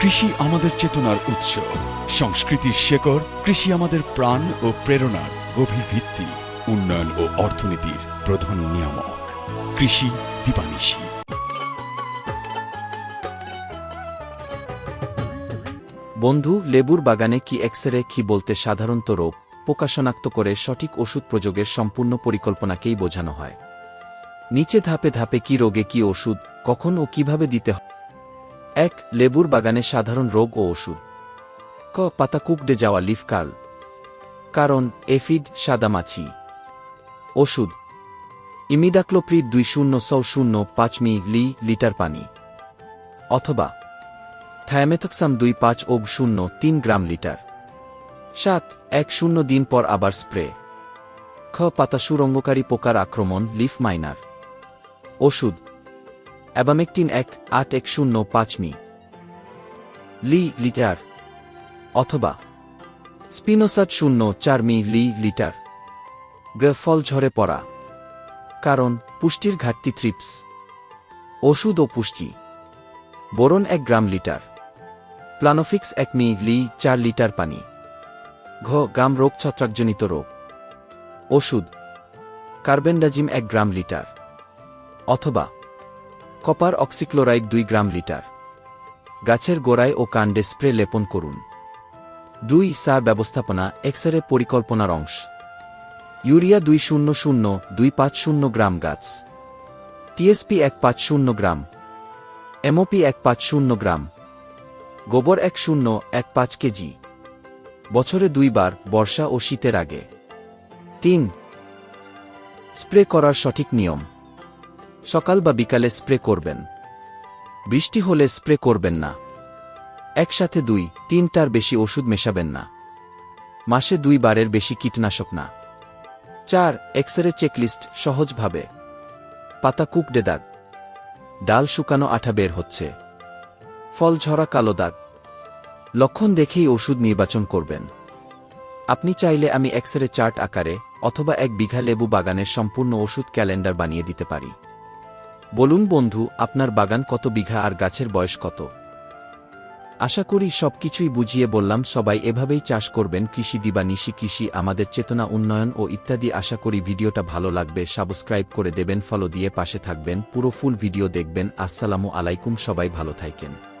কৃষি আমাদের চেতনার উৎস। সংস্কৃতির শেকড়, কৃষি আমাদের প্রাণ ও প্রেরণার গভীর ভিত্তি, উন্নয়ন ও অর্থনীতির প্রধান নিয়ামক। কৃষি দিবানিশি। বন্ধু, লেবুর বাগানে কি এক্সরে, কি বলতে সাধারণত রোগ পোকা শনাক্ত করে সঠিক ওষুধ প্রযোগের সম্পূর্ণ পরিকল্পনাকেই বোঝানো হয়। নিচে ধাপে ধাপে কি রোগে কি ওষুধ, কখন ও কীভাবে দিতে হয় এক লেবুর বাগানে সাধারণ রোগ ও ওষুধ ক পাতা কুকডে যাওয়া লিফ কারণ, এফিড সাদামাছি। ওষুধ। ইমিডাক্লোপ্রিড দুই শূন্য সৌ শূন্য, পাঁচ মি লি লিটার পানি। অথবা, থায়ামেথক্সাম দুই পাঁচ ওগ শূন্য, তিন গ্রাম লিটার। সাত, এক শূন্য দিন পর আবার স্প্রে। খ, পাতা সুরঙ্গকারী পোকার আক্রমণ, লিফ মাইনার। ওষুধ। অ্যাবামেকটিন এক, আট এক শূন্য পাঁচ মি। লি লিটার। অথবা স্পিনোসাট শূন্য চার মি লি লিটার। গ ঝরে পড়া। কারণ পুষ্টির ঘাটতি থ্রিপস। ওষুধ ও পুষ্টি। বোরন এক গ্রাম লিটার। প্লানোফিক্স এক মি লি চার লিটার পানি। ঘ গাম রোগ ছত্রাকজনিত রোগ। ওষুধ। কার্বেন্ডাজিম এক গ্রাম লিটার। অথবা কপার অক্সিক্লোরাইড দুই গ্রাম লিটার। গাছের গোড়ায় ও কাণ্ডে স্প্রে লেপন করুন। দুই সার ব্যবস্থাপনা, এক্সরে পরিকল্পনার অংশ। ইউরিয়া দুই শূন্য শূন্য, দুই পাঁচ শূন্য গ্রাম গাছ। টিএসপি এক পাঁচ শূন্য গ্রাম। এমওপি এক পাঁচ শূন্য গ্রাম। গোবর এক শূন্য, এক পাঁচ কেজি। বছরে দুইবার বর্ষা ও শীতের আগে। তিন। স্প্রে করার সঠিক নিয়ম। সকাল বা বিকালে স্প্রে করবেন। বৃষ্টি হলে স্প্রে করবেন না। একসাথে দুই, তিনটার বেশি ওষুধ মেশাবেন না। মাসে দুই বারের বেশি কীটনাশক না। চার, এক্সরে চেকলিস্ট সহজভাবে। পাতা কুকডে দাগ। ডাল শুকানো আঠা বের হচ্ছে। ফল ঝরা কালো দাগ। লক্ষণ দেখেই ওষুধ নির্বাচন করবেন। আপনি চাইলে আমি এক্সরে চার্ট আকারে অথবা এক বিঘা লেবু বাগানের সম্পূর্ণ ওষুধ ক্যালেন্ডার বানিয়ে দিতে পারি। বলুন বন্ধু, আপনার বাগান কত বিঘা আর গাছের বয়স কত? আশা করি সব কিছুই বুঝিয়ে বললাম, সবাই এভাবেই চাষ করবেন, কৃষি দিবা নিশি কৃষি, আমাদের চেতনা উন্নয়ন ও ইত্যাদি। আশা করি ভিডিওটা ভালো লাগবে, সাবস্ক্রাইব করে দেবেন, ফলো দিয়ে পাশে থাকবেন, পুরো ফুল ভিডিও দেখবেন। আসসালামু আলাইকুম, সবাই ভালো থাকেন।